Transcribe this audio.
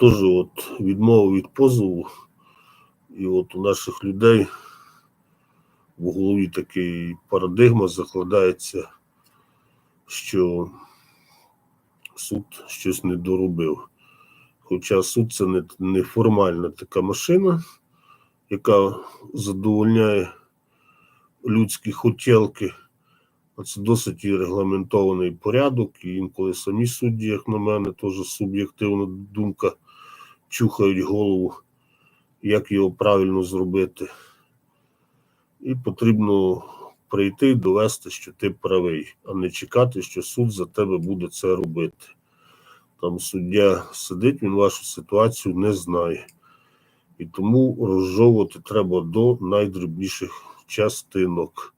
теж от відмова від позову, і от у наших людей в голові такий парадигма закладається, що суд щось не доробив. Хоча суд це не, не формальна така машина, яка задовольняє людські хотілки, а це досить і регламентований порядок, і інколи самі судді, як на мене, теж суб'єктивна думка, чухають голову, як його правильно зробити. І потрібно прийти і довести, що ти правий, а не чекати, що суд за тебе буде це робити. Там суддя сидить, він вашу ситуацію не знає. І тому розжовувати треба до найдрібніших частинок.